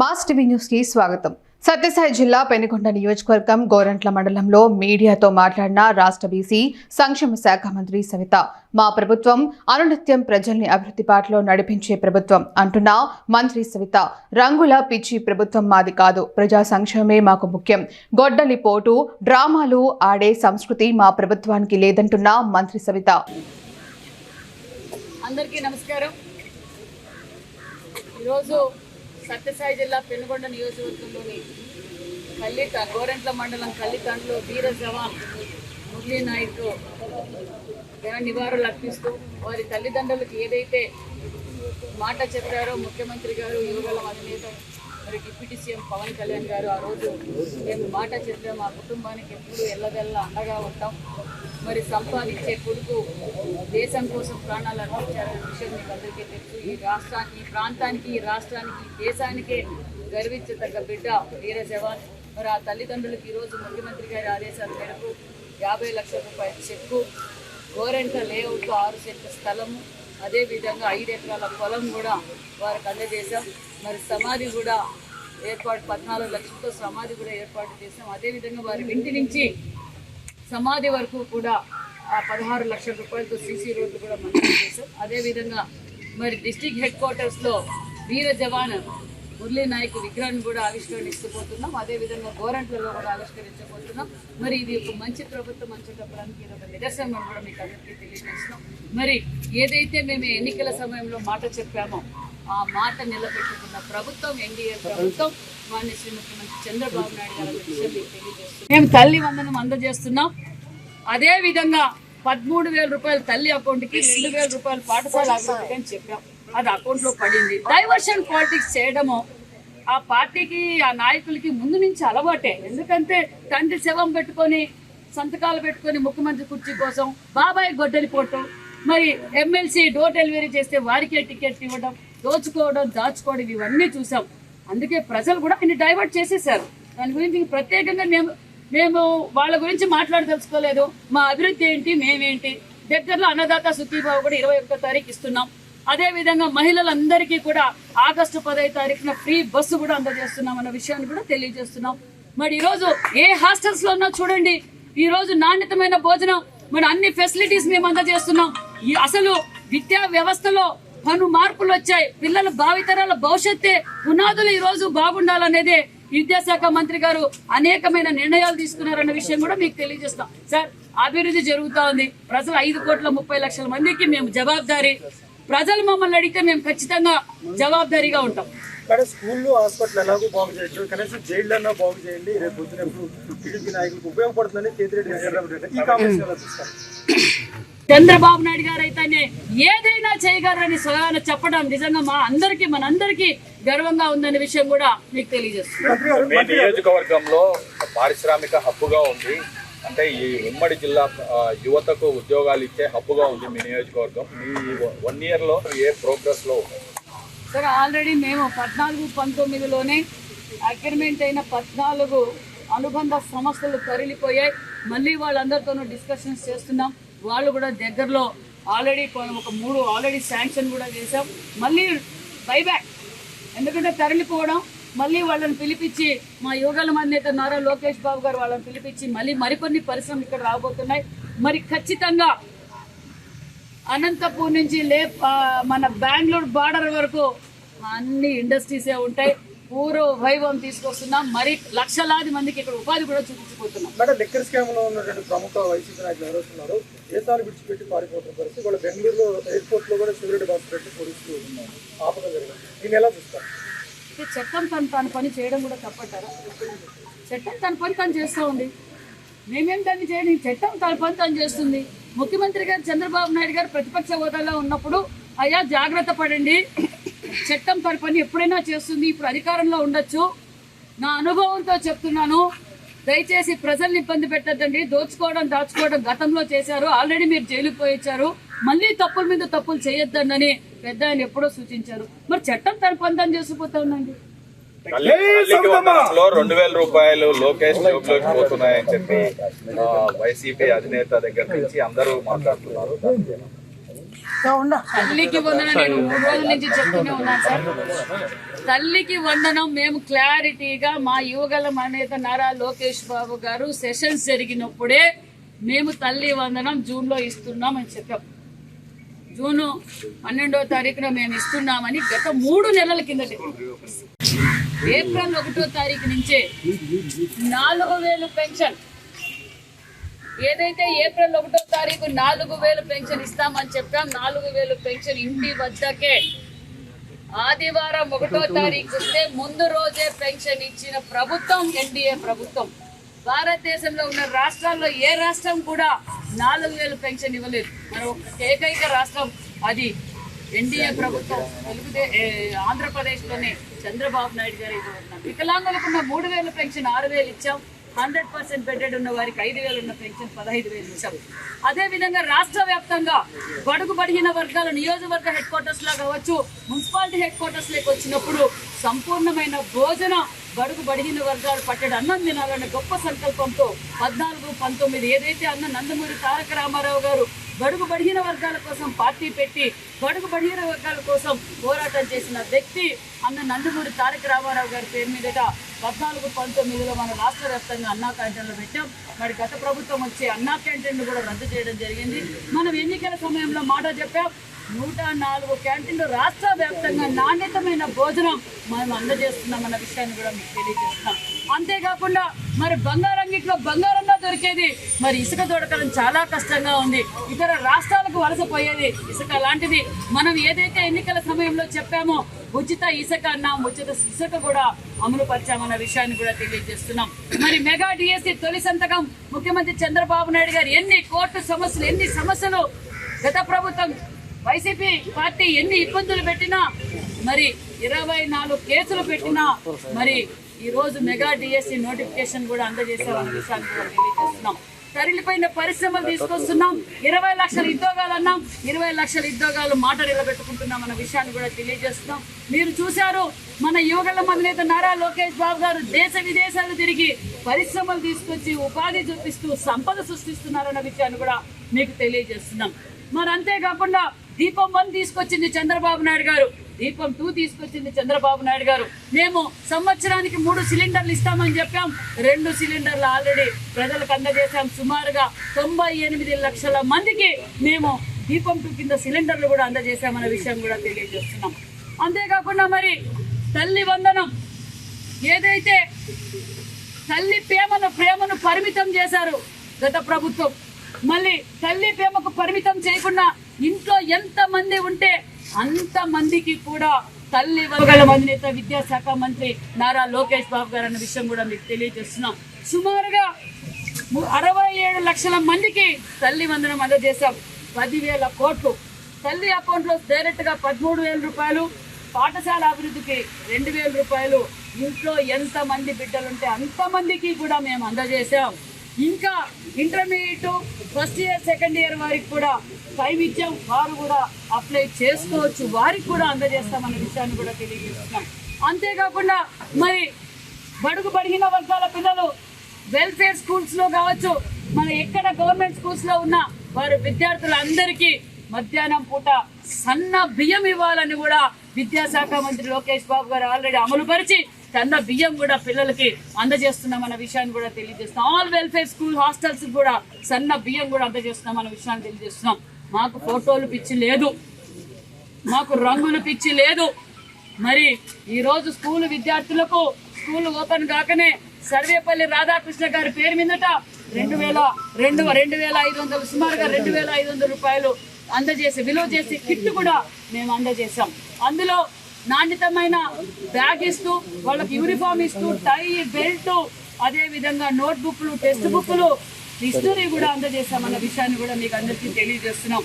Mass TV న్యూస్కి స్వాగతం. సత్యసాయి జిల్లా పెనుకొండ నియోజకవర్గం గోరంట్ల మండలంలో మీడియాతో మాట్లాడిన రాష్ట్ర బీసీ సంక్షేమ శాఖ మంత్రి సవిత మా ప్రభుత్వం అనునిత్యం ప్రజల్ని అభివృద్ధి బాటలో నడిపించే ప్రభుత్వం అంటున్న మంత్రి సవిత రంగుల పిచ్చి ప్రభుత్వం మాది కాదు ప్రజా సంక్షేమే మాకు ముఖ్యం. గొడ్డలి పోటు డ్రామాలు ఆడే సంస్కృతి మా ప్రభుత్వానికి లేదంటున్న మంత్రి సవిత. అందరికీ నమస్కారం. ఈరోజు సత్యసాయి జిల్లా పెనుగొండ నియోజకవర్గంలోని కల్లిత గోరెంట్ల మండలం కల్లితండ్లో వీర జవాన్ మురళీ నాయక్ ఘన నివాళులు అర్పిస్తూ వారి తల్లిదండ్రులకు ఏదైతే మాట చెప్పారో ముఖ్యమంత్రి గారు యువగల అధినేత మరి డిప్యూటీ సీఎం పవన్ కళ్యాణ్ గారు ఆ రోజు మేము మాట చెప్పాము మా కుటుంబానికి ఎప్పుడు ఎల్లదెల్లా అండగా ఉంటాం. మరి సంపాదించే కొడుకు దేశం కోసం ప్రాణాలు అర్పించారనే విషయం మీకు అందరికీ తెలుసు. ఈ రాష్ట్రానికి ఈ ప్రాంతానికి ఈ రాష్ట్రానికి దేశానికే గర్వించదగ్గ బిడ్డ వీర జవాన్. మరి ఆ తల్లిదండ్రులకు ఈరోజు ముఖ్యమంత్రి గారి ఆదేశాల మేరకు యాభై లక్షల రూపాయల చెక్కు గోరెంట లేఅవుట్లో ఆరు చెట్ల స్థలము అదేవిధంగా ఐదు ఎకరాల పొలం కూడా వారికి అందజేశాం. మరి సమాధి కూడా ఏర్పాటు పద్నాలుగు లక్షలతో సమాధి కూడా ఏర్పాటు చేశాం. అదేవిధంగా వారి ఇంటి నుంచి సమాధి వరకు కూడా పదహారు లక్షల రూపాయలతో సీసీ రోడ్లు కూడా మంజూరు చేశాం అదేవిధంగా మరి డిస్టిక్ హెడ్ క్వార్టర్స్లో వీర జవాన్ మురళీ నాయక్ విగ్రహాన్ని కూడా ఆవిష్కరణిస్తూ అదేవిధంగా గోరంట్లలో కూడా ఆవిష్కరించబోతున్నాం. మరి ఇది ఒక మంచి ప్రభుత్వం అని చెప్పడానికి ఇది ఒక నిదర్శనం కూడా మీకు అందరికీ తెలియజేస్తున్నాం. మరి ఏదైతే మేము ఎన్నికల సమయంలో మాట చెప్పామో ఆ మాట నిలబెట్టుకున్న ప్రభుత్వం ఎన్డీఏ ప్రభుత్వం ముఖ్యమంత్రి చంద్రబాబు నాయుడు గారి విషయం మీకు తెలియజేస్తున్నాం. మేము తల్లి వందనం అందజేస్తున్నాం అదే విధంగా పదమూడు వేల రూపాయలు తల్లి అకౌంట్కి రెండు వేల రూపాయలు పాఠశాల అభివృద్ధికి అని చెప్పాం. అది అకౌంట్లో పడింది. డైవర్షన్ పాలిటిక్స్ చేయడము ఆ పార్టీకి ఆ నాయకులకి ముందు నుంచి అలవాటే. ఎందుకంటే తండ్రి శవం పెట్టుకొని సంతకాలు పెట్టుకొని ముఖ్యమంత్రి కుర్చీ కోసం బాబాయ్ గొడ్డలి పోవటం మరి ఎమ్మెల్సీ డోర్ డెలివరీ చేస్తే వారికే టికెట్ ఇవ్వడం దోచుకోవడం దాచుకోవడం ఇవన్నీ చూసాం. అందుకే ప్రజలు కూడా ఆయన డైవర్ట్ చేసేసారు దాని గురించి ప్రత్యేకంగా మేము మేము వాళ్ళ గురించి మాట్లాడదలుచుకోలేదు. మా అభివృద్ధి ఏంటి మేమేంటి? దగ్గరలో అన్నదాత సుఖీబాబు కూడా ఇరవై ఒకటో తారీఖు ఇస్తున్నాం. అదేవిధంగా మహిళలందరికీ కూడా ఆగస్టు పదహైదు తారీఖున ఫ్రీ బస్సు కూడా అందజేస్తున్నాం అన్న విషయాన్ని కూడా తెలియజేస్తున్నాం. మరి ఈరోజు ఏ హాస్టల్స్లో ఉన్నా చూడండి ఈ రోజు నాణ్యతమైన భోజనం మరి అన్ని ఫెసిలిటీస్ మేము అందజేస్తున్నాం. ఈ అసలు విద్యా వ్యవస్థలో పలు మార్పులు వచ్చాయి. పిల్లల భావితరాల భవిష్యత్తే పునాదులు ఈ రోజు బాగుండాలనేదే విద్యాశాఖ మంత్రి గారు అనేకమైన నిర్ణయాలు తీసుకున్నారన్న విషయం కూడా మీకు తెలియజేస్తాం. సార్ అభివృద్ధి జరుగుతా ఉంది. ప్రజలు ఐదు కోట్ల ముప్పై లక్షల మందికి మేము జవాబుదారీ. ప్రజలు మమ్మల్ని అడిగితే మేము ఖచ్చితంగా జవాబుదారీగా ఉంటాం. ఇక్కడ స్కూల్లో హాస్పిటల్ ఎలాగో బాగు చేయొచ్చు. కనీసం జైళ్ళన్నా బాగు చేయండి. రేపు పొద్దున టీడీపీ నాయకులకు ఉపయోగపడుతుందని కేతిరెడ్డి. ఈ చంద్రబాబు నాయుడు గారు అయితేనే ఏదైనా చేయగలరని స్వయాన చెప్పడం నిజంగా మా అందరికి మనందరికీ గర్వంగా ఉందనే విషయం కూడా మీకు తెలియజేస్తుంది. మీ నియోజకవర్గంలో పారిశ్రామిక హబ్బుగా ఉంది. అంటే ఈ ఉమ్మడి జిల్లా యువతకు ఉద్యోగాలు ఇచ్చే హబ్బుగా ఉంది మీ నియోజకవర్గం. మీ వన్ ఇయర్లో ఏ ప్రోగ్రెస్లో ఉంది? సార్ ఆల్రెడీ మేము పద్నాలుగు పంతొమ్మిదిలోనే అగ్రిమెంట్ అయిన పద్నాలుగు అనుబంధ సంస్థలు తరలిపోయాయి. మళ్ళీ వాళ్ళందరితోనూ డిస్కషన్స్ చేస్తున్నాం. వాళ్ళు కూడా దగ్గరలో ఆల్రెడీ ఒక మూడు ఆల్రెడీ శాంక్షన్ కూడా చేసాం మళ్ళీ బైబ్యాక్ ఎందుకంటే తరలిపోవడం మళ్ళీ వాళ్ళని పిలిపించి మా యువగల నేత నారా లోకేష్ బాబు గారు వాళ్ళని పిలిపించి మళ్ళీ మరికొన్ని పరిశ్రమలు ఇక్కడ రాబోతున్నాయి. మరి ఖచ్చితంగా అనంతపూర్ నుంచి లే మన బెంగళూరు బార్డర్ వరకు అన్ని ఇండస్ట్రీసే ఉంటాయి. పూర్వ వైభవం తీసుకొస్తున్నాం మరి లక్షలాది మందికి ఇక్కడ ఉపాధి కూడా చూపించిపోతున్నాం మేడం లెక్కర్ స్కామ్లో ఉన్నటువంటి ప్రముఖ వైసీపీ నాయకులు ఎవరుస్తున్నారు దేశాలు విడిచిపెట్టి పారిపోతున్న పరిస్థితి? వాళ్ళ బెంగళూరులో ఎయిర్పోర్ట్లో కూడా సెక్యూరిటీ బాక్స్ పెట్టి పోలీసులు ఆపడం జరిగింది. దీన్ని ఎలా చూస్తారు? అయితే చట్టం తను తన పని చేయడం కూడా తప్పటారా? చట్టం తన పని తను చేస్తూ ఉంది. మేమేం దాన్ని చేయడం చట్టం తన పని తను చేస్తుంది. ముఖ్యమంత్రి గారు చంద్రబాబు నాయుడు గారు ప్రతిపక్ష హోదాలో ఉన్నప్పుడు అయ్యా జాగ్రత్త పడండి. చట్టం తన పని ఎప్పుడైనా చేస్తుంది ఇప్పుడు అధికారంలో ఉండొచ్చు. నా అనుభవంతో చెప్తున్నాను దయచేసి ప్రజల్ని ఇబ్బంది పెట్టద్దండి. దోచుకోవడం దాచుకోవడం గతంలో చేశారు ఆల్రెడీ మీరు జైలుకు పోయి వచ్చారు. మళ్ళీ తప్పుల మీద తప్పులు చేయొద్దండి పెద్ద ఆయన ఎప్పుడో సూచించారు. మరి చట్టం తన పని తను చేసిపోతా ఉందండి రెండు వేల రూపాయలు లోకేష్ పోతున్నాయని చెప్పి వైసీపీ అధినేత దగ్గర నుంచి అందరూ మాట్లాడుతున్నారు? తల్లికి నేను మూడు రోజుల నుంచి చెప్తూనే ఉన్నాను సార్. తల్లికి వందనం మేము క్లారిటీగా మా యువగల అనేత నారా లోకేష్ బాబు గారు సెషన్స్ జరిగినప్పుడే మేము తల్లి వందనం జూన్లో ఇస్తున్నాం అని చెప్పాం. జూను పన్నెండో తారీఖున మేము ఇస్తున్నామని గత మూడు నెలల కిందట. ఏప్రిల్ ఒకటో తారీఖు నుంచే నాలుగు వేలు పెన్షన్ ఏదైతే ఏప్రిల్ ఒకటో తారీఖు నాలుగు వేలు పెన్షన్ ఇస్తామని చెప్పాం నాలుగు వేలు పెన్షన్ ఇంటి వద్దకే. ఆదివారం ఒకటో తారీఖు వస్తే ముందు రోజే పెన్షన్ ఇచ్చిన ప్రభుత్వం ఎన్డీఏ ప్రభుత్వం. భారతదేశంలో ఉన్న రాష్ట్రాల్లో ఏ రాష్ట్రం కూడా నాలుగు వేలు పెన్షన్ ఇవ్వలేదు. మన ఏకైక రాష్ట్రం అది ఎన్డీఏ ప్రభుత్వం. తెలుగుదే ఆంధ్రప్రదేశ్లోనే చంద్రబాబు నాయుడు గారు ఇవ్వబడినారు వికలాంగులకున్న మూడు వేలు పెన్షన్ ఆరు వేలు ఇచ్చాం. హండ్రెడ్ పర్సెంట్ బెడ్డెడ్ ఉన్న వారికి ఐదు వేలు ఉన్న పెన్షన్ పదహైదు వేలు ఇచ్చాం అదే విధంగా రాష్ట్ర వ్యాప్తంగా బడుగు బడిగిన వర్గాల నియోజకవర్గ హెడ్ క్వార్టర్స్ లా కావచ్చు మున్సిపాలిటీ హెడ్ క్వార్టర్స్లోకి వచ్చినప్పుడు సంపూర్ణమైన భోజన బడుగు బడిగిన వర్గాలు పట్టడి అన్నం తినాలనే గొప్ప సంకల్పంతో పద్నాలుగు పంతొమ్మిది ఏదైతే అన్న నందమూరి తారక రామారావు గారు బడుగు బడిగిన వర్గాల కోసం పార్టీ పెట్టి బడుగు బడిగిన వర్గాల కోసం పోరాటం చేసిన వ్యక్తి అన్న నందమూరి తారక రామారావు గారి పేరు మీదుగా పద్నాలుగు పంతొమ్మిదిలో మన రాష్ట్ర వ్యాప్తంగా అన్నా క్యాంటీన్లు పెట్టాం. మరి గత ప్రభుత్వం వచ్చి అన్నా క్యాంటీన్లు కూడా రద్దు చేయడం జరిగింది. మనం ఎన్నికల సమయంలో మాట చెప్పాం. నూట నాలుగు క్యాంటీన్లు రాష్ట్ర వ్యాప్తంగా నాణ్యతమైన భోజనం మనం అందజేస్తున్నామన్న విషయాన్ని కూడా మీకు తెలియజేస్తున్నాం. అంతేకాకుండా మరి బంగారంగిట్లో బంగారం దొరికేది. మరి ఇసుక దొరకడం చాలా కష్టంగా ఉంది. ఇతర రాష్ట్రాలకు వలసపోయేది ఇసుక లాంటిది. మనం ఏదైతే ఎన్నికల సమయంలో చెప్పామో ఉచిత ఇసుక అన్నాం ఉచిత ఇసుక కూడా అమలు పరిచామన్న విషయాన్ని కూడా తెలియజేస్తున్నాం. మరి మెగా డిఎస్సి తొలి సంతకం ముఖ్యమంత్రి చంద్రబాబు నాయుడు గారు ఎన్ని కోర్టు సమస్యలు ఎన్ని సమస్యలు గత ప్రభుత్వం వైసీపీ పార్టీ ఎన్ని ఇబ్బందులు పెట్టినా మరి ఇరవై నాలుగు కేసులు పెట్టినా మరి ఈ రోజు మెగా డిఎస్సి నోటిఫికేషన్ కూడా అందజేసామన్న విషయాన్ని కూడా తెలియజేస్తున్నాం. తరలిపోయిన పరిశ్రమలు తీసుకొస్తున్నాం. ఇరవై లక్షల ఉద్యోగాలు అన్నాం. ఇరవై లక్షల ఉద్యోగాలు మాట నిలబెట్టుకుంటున్నాం అన్న విషయాన్ని కూడా తెలియజేస్తున్నాం. మీరు చూశారు మన యువగల మంది నారా లోకేష్ బాబు గారు దేశ విదేశాలు తిరిగి పరిశ్రమలు తీసుకొచ్చి ఉపాధి చూపిస్తూ సంపద సృష్టిస్తున్నారన్న విషయాన్ని కూడా మీకు తెలియజేస్తున్నాం. మరి అంతేకాకుండా దీపం వన్ తీసుకొచ్చింది చంద్రబాబు నాయుడు గారు. దీపం టూ తీసుకొచ్చింది చంద్రబాబు నాయుడు గారు. మేము సంవత్సరానికి మూడు సిలిండర్లు ఇస్తామని చెప్పాం. రెండు సిలిండర్లు ఆల్రెడీ ప్రజలకు అందజేశాం. సుమారుగా తొంభై ఎనిమిది లక్షల మందికి మేము దీపం టూ కింద సిలిండర్లు కూడా అందజేశామన్న విషయం కూడా తెలియజేస్తున్నాం. అంతేకాకుండా మరి తల్లి వందనం. ఏదైతే తల్లి ప్రేమను ప్రేమను పరిమితం చేశారు గత ప్రభుత్వం మళ్ళీ తల్లి ప్రేమకు పరిమితం చేయకుండా ఇంట్లో ఎంతమంది ఉంటే అంత మందికి కూడా తల్లి వర్గాల అధినేత విద్యాశాఖ మంత్రి నారా లోకేష్ బాబు గారు అన్న విషయం కూడా మీకు తెలియజేస్తున్నాం. సుమారుగా అరవై ఏడు లక్షల మందికి తల్లి వందనం అందజేశాం. పదివేల కోట్లు. తల్లి అకౌంట్లో డైరెక్ట్గా పదమూడు వేల రూపాయలు పాఠశాల అభివృద్ధికి రెండు వేల రూపాయలు. ఇంట్లో ఎంతమంది బిడ్డలుంటే అంతమందికి కూడా మేము అందజేశాం. ఇంకా intermediate first year second year వారికి కూడా టైం ఇచ్చాం. వారు కూడా అప్లై చేసుకోవచ్చు. వారికి కూడా అందజేస్తామన్న విషయాన్ని కూడా తెలియజేస్తున్నాం. అంతేకాకుండా మరి బడుగు బడిగిన వర్గాల పిల్లలు వెల్ఫేర్ స్కూల్స్లో కావచ్చు మన ఎక్కడ గవర్నమెంట్ స్కూల్స్లో ఉన్నా ఉన్న వారు విద్యార్థులందరికీ మధ్యాహ్నం పూట సన్న బియ్యం ఇవ్వాలని కూడా విద్యాశాఖ మంత్రి లోకేష్ బాబు గారు ఆల్రెడీ అమలుపరిచి పరిచి సన్న బియ్యం కూడా పిల్లలకి అందజేస్తున్నాం అన్న విషయాన్ని కూడా తెలియజేస్తున్నాం. ఆల్ వెల్ఫేర్ స్కూల్ హాస్టల్స్ కూడా సన్న బియ్యం కూడా అందజేస్తున్నాం అన్న విషయాన్ని తెలియజేస్తున్నాం. మాకు ఫోటోలు పిచ్చి లేదు. మాకు రంగులు పిచ్చి లేదు. మరి ఈరోజు స్కూల్ విద్యార్థులకు స్కూల్ ఓపెన్ కాకనే సర్వేపల్లి రాధాకృష్ణ గారి పేరు మీదట రెండు వేల రెండు రెండు వేల ఐదు వందలు సుమారుగా రెండు వేల ఐదు వందల రూపాయలు అందజేసి విలువ చేసి కిట్ కూడా మేము అందజేసాం అందులో నాణ్యతమైన బ్యాగ్ ఇస్తూ వాళ్ళకి యూనిఫామ్ ఇస్తూ టై బెల్ట్ అదేవిధంగా నోట్బుక్లు టెక్స్ట్ బుక్లు ఇస్తూనే కూడా అందజేశామన్న విషయాన్ని కూడా మీకు అందరికీ తెలియజేస్తున్నాం.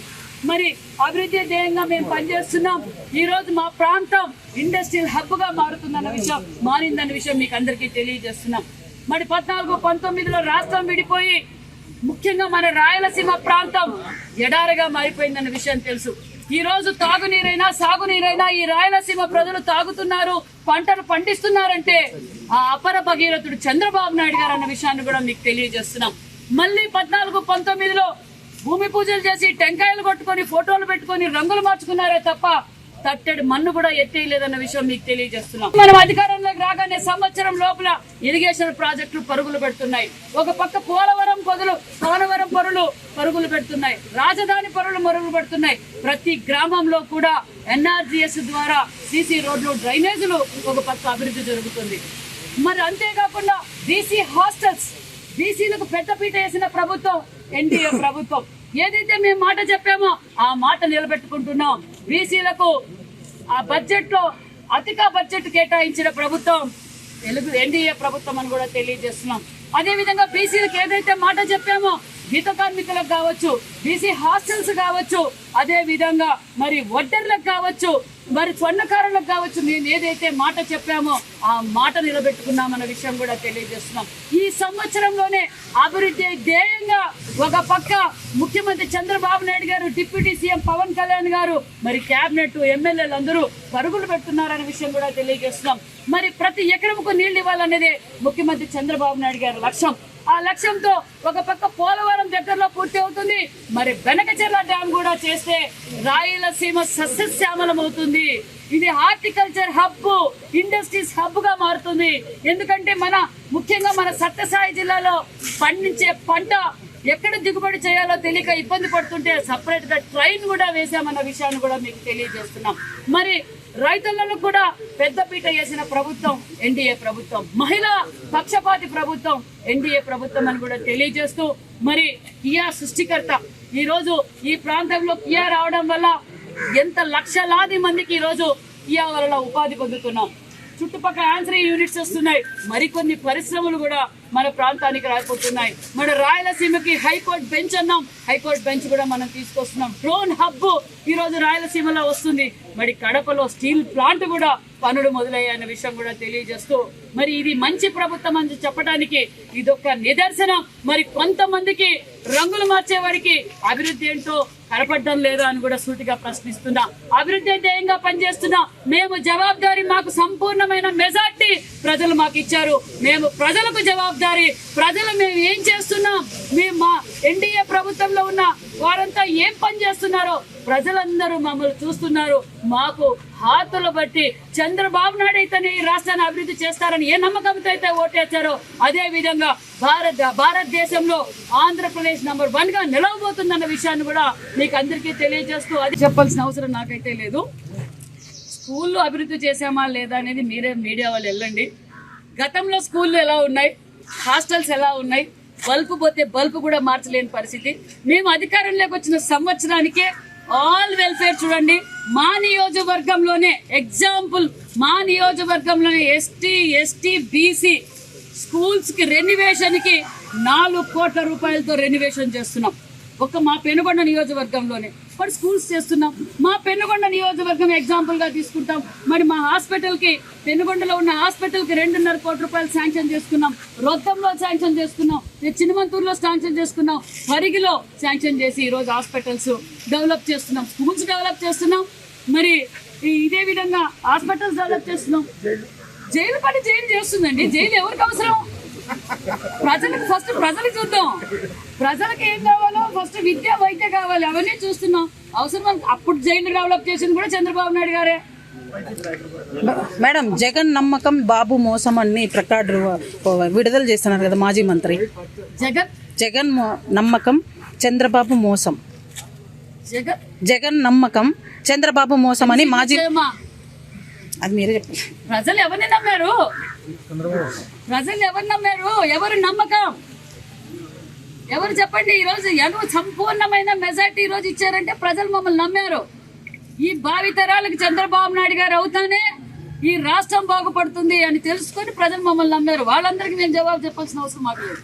మరి అభివృద్ధి ధ్యేయంగా మేము పనిచేస్తున్నాం. ఈరోజు మా ప్రాంతం ఇండస్ట్రియల్ హబ్గా మారుతుందన్న విషయం మారిందన్న విషయం మీకు అందరికీ తెలియజేస్తున్నాం. మరి పద్నాలుగు పంతొమ్మిదిలో రాష్ట్రం విడిపోయి ముఖ్యంగా మన రాయలసీమ ప్రాంతం ఎడారిగా మారిపోయిందన్న విషయం తెలుసు. ఈ రోజు తాగునీరైనా సాగునీరైనా ఈ రాయలసీమ ప్రజలు తాగుతున్నారు పంటలు పండిస్తున్నారంటే ఆ అపర భగీరథుడు చంద్రబాబు నాయుడు గారు అన్న విషయాన్ని కూడా మీకు తెలియజేస్తున్నాం. మళ్ళీ పద్నాలుగు పంతొమ్మిదిలో భూమి పూజలు చేసి టెంకాయలు కొట్టుకొని ఫోటోలు పెట్టుకొని రంగులు మార్చుకున్నారే తప్ప తట్టెడు మన్ను కూడా ఎత్తేయలేదన్న విషయం మీకు తెలియజేస్తున్నాం. మనం అధికారంలోకి రాగానే సంవత్సరం లోపల ఇరిగేషన్ ప్రాజెక్టులు పరుగులు పెడుతున్నాయి. ఒక పక్క పోలవరం పొదలు పోలవరం పరులు పరుగులు పెడుతున్నాయి. రాజధాని పరులు మరుగులు పెడుతున్నాయి. ప్రతి గ్రామంలో కూడా ఎన్ఆర్జీఎస్ ద్వారా సీసీ రోడ్లు డ్రైనేజీలు ఒక పక్క అభివృద్ధి జరుగుతుంది. మరి అంతేకాకుండా బీసీ హాస్టల్స్ బీసీలకు పెద్దపీట వేసిన ప్రభుత్వం ఎన్డీఏ ప్రభుత్వం. ఏదైతే మేము మాట చెప్పామో ఆ మాట నిలబెట్టుకుంటున్నాం. బీసీలకు ఆ బడ్జెట్లో అధిక బడ్జెట్ కేటాయించిన ప్రభుత్వం తెలుగు ఎన్డీఏ ప్రభుత్వం అని కూడా తెలియజేస్తున్నాం. అదేవిధంగా బీసీలకు ఏదైతే మాట చెప్పామో గీత కార్మికులకు కావచ్చు బీసీ హాస్టల్స్ కావచ్చు అదే విధంగా మరి వడ్డర్లకు కావచ్చు మరి స్వర్ణకారులకు కావచ్చు మేము ఏదైతే మాట చెప్పామో ఆ మాట నిలబెట్టుకున్నామన్న విషయం కూడా తెలియజేస్తున్నాం. ఈ సంవత్సరంలోనే అభివృద్ధి ధ్యేయంగా ఒక పక్క ముఖ్యమంత్రి చంద్రబాబు నాయుడు గారు డిప్యూటీ సీఎం పవన్ కళ్యాణ్ గారు మరి కేబినెట్ ఎమ్మెల్యేలు అందరూ పరుగులు పెడుతున్నారనే విషయం కూడా తెలియజేస్తున్నాం. మరి ప్రతి ఎకరముకు నీళ్ళు ఇవ్వాలనేదే ముఖ్యమంత్రి చంద్రబాబు నాయుడు గారి లక్ష్యం. ఆ లక్ష్యంతో ఒక పక్క పోలవరం దగ్గరలో పూర్తి అవుతుంది. మరి వెనకచెర్ల డ్యామ్ కూడా చేస్తే రాయలసీమ సస్యశ్యామలం అవుతుంది ఇది హార్టికల్చర్ హబ్ ఇండస్ట్రీస్ హబ్గా మారుతుంది. ఎందుకంటే మన ముఖ్యంగా మన సత్యసాయి జిల్లాలో పండించే పంట ఎక్కడ దిగుబడి చేయాలో తెలియక ఇబ్బంది పడుతుంటే సపరేట్గా ట్రైన్ కూడా వేసామన్న విషయాన్ని కూడా మీకు తెలియజేస్తున్నాం. మరి రైతులను కూడా పెద్దపీట చేసిన ప్రభుత్వం ఎన్డీఏ ప్రభుత్వం మహిళా పక్షపాతి ప్రభుత్వం ఎన్డీఏ ప్రభుత్వం అని కూడా తెలియజేస్తూ మరి కియా సృష్టికర్త ఈరోజు ఈ ప్రాంతంలో కియా రావడం వల్ల ఎంత లక్షలాది మందికి ఈ రోజు కియా వల్ల ఉపాధి పొందుతున్నాం. చుట్టుపక్కల ఆన్సరీ యూనిట్స్ వస్తున్నాయి. మరికొన్ని పరిశ్రమలు కూడా మన ప్రాంతానికి రాకపోతున్నాయి. మన రాయలసీమకి హైకోర్టు బెంచ్ అన్నాం. హైకోర్టు బెంచ్ కూడా మనం తీసుకొస్తున్నాం. డ్రోన్ హబ్ ఈ రోజు రాయలసీమలో వస్తుంది. మరి కడపలో స్టీల్ ప్లాంట్ కూడా పనులు మొదలయ్యాయన్న విషయం కూడా తెలియజేస్తూ మరి ఇది మంచి ప్రభుత్వం అని చెప్పడానికి ఇదొక నిదర్శనం. మరి కొంతమందికి రంగులు మార్చే వారికి అభివృద్ధి ఏంటో కనపడడం లేదా అని కూడా సూటిగా ప్రశ్నిస్తున్నా. అభివృద్ధి ధ్యేయంగా పనిచేస్తున్నా? మేము జవాబుదారీ మాకు సంపూర్ణమైన మెజార్టీ ప్రజలు మాకు ఇచ్చారు. మేము ప్రజలకు జవాబుదారీ ప్రజలు మేము ఏం చేస్తున్నాం? మేము మా ఎన్డీఏ ప్రభుత్వంలో ఉన్న వారంతా ఏం పని చేస్తున్నారో ప్రజలందరూ మమ్మల్ని చూస్తున్నారు. మాకు హాతులు బట్టి చంద్రబాబు నాయుడు అయితేనే ఈ రాష్ట్రాన్ని అభివృద్ధి చేస్తారని ఏ నమ్మకంతో అయితే ఓటేశారో అదే విధంగా భారత భారతదేశంలో ఆంధ్రప్రదేశ్ నంబర్ వన్గా నిలవబోతుందన్న విషయాన్ని కూడా మీకు అందరికీ తెలియజేస్తూ అది చెప్పాల్సిన అవసరం నాకైతే లేదు. స్కూళ్ళు అభివృద్ధి చేసామా లేదా అనేది మీరే మీడియా వాళ్ళు వెళ్ళండి. గతంలో స్కూళ్ళు ఎలా ఉన్నాయి? హాస్టల్స్ ఎలా ఉన్నాయి? బల్బు పోతే బల్బు కూడా మార్చలేని పరిస్థితి. మేము అధికారంలోకి వచ్చిన సంవత్సరానికే ఆల్ వెల్ఫేర్ చూడండి. మా నియోజకవర్గంలోనే ఎగ్జాంపుల్ మా నియోజకవర్గంలోనే ఎస్టీ ఎస్టీ బీసీ స్కూల్స్కి రెనివేషన్కి నాలుగు కోట్ల రూపాయలతో రెన్యువేషన్ చేస్తున్నాం. ఒక్క మా పెనుగొండ నియోజకవర్గంలోనే. మరి స్కూల్స్ చేస్తున్నాం? మా పెనుగొండ నియోజకవర్గం ఎగ్జాంపుల్గా తీసుకుంటాం. మరి మా హాస్పిటల్కి పెనుగొండలో ఉన్న హాస్పిటల్కి రెండున్నర కోటి రూపాయలు శాంక్షన్ చేసుకున్నాం. రొద్దంలో శాంక్షన్ చేసుకున్నాం. చిన్నమంతూరులో శాంక్షన్ చేసుకున్నాం. పరిగిలో శాంక్షన్ చేసి ఈరోజు హాస్పిటల్స్ డెవలప్ చేస్తున్నాం. స్కూల్స్ డెవలప్ చేస్తున్నాం. మరి ఇదే విధంగా హాస్పిటల్స్ డెవలప్ చేస్తున్నాం. జైలు పని జైలు చేస్తుందండి. జైలు ఎవరికి అవసరం? ప్రజలకు ఫస్ట్ ప్రజలు చూద్దాం. ప్రజలకు ఏం కావాలో ఫస్ట్ విద్య వైద్య కావాలి. అవన్నీ చూస్తున్నాం. అవసరం అప్పుడు జైలు డెవలప్ చేసింది కూడా చంద్రబాబు నాయుడు గారే. మేడం జగన్ నమ్మకం బాబు మోసం అని ప్రకాడు విడుదల చేస్తున్నారు కదా మాజీ మంత్రి. జగన్? జగన్ నమ్మకం చంద్రబాబు మోసం. జగన్? నమ్మకం చంద్రబాబు మోసం అని మాజీ? అది మీరే చెప్పండి. ప్రజలు ఎవరిని నమ్మారు? ప్రజలు ఎవరు నమ్మారు? ఎవరు నమ్మకం? ఎవరు చెప్పండి ఈ రోజు ఎవరు సంపూర్ణమైన మెజార్టీ ఈ రోజు ఇచ్చారంటే ప్రజలు మమ్మల్ని నమ్మారు. ఈ భావితరాలకు చంద్రబాబు నాయుడు గారు అవుతానే ఈ రాష్ట్రం బాగుపడుతుంది అని తెలుసుకొని ప్రజలు మమ్మల్ని నమ్మారు. వాళ్ళందరికీ మేము జవాబు చెప్పాల్సిన అవసరం మాకు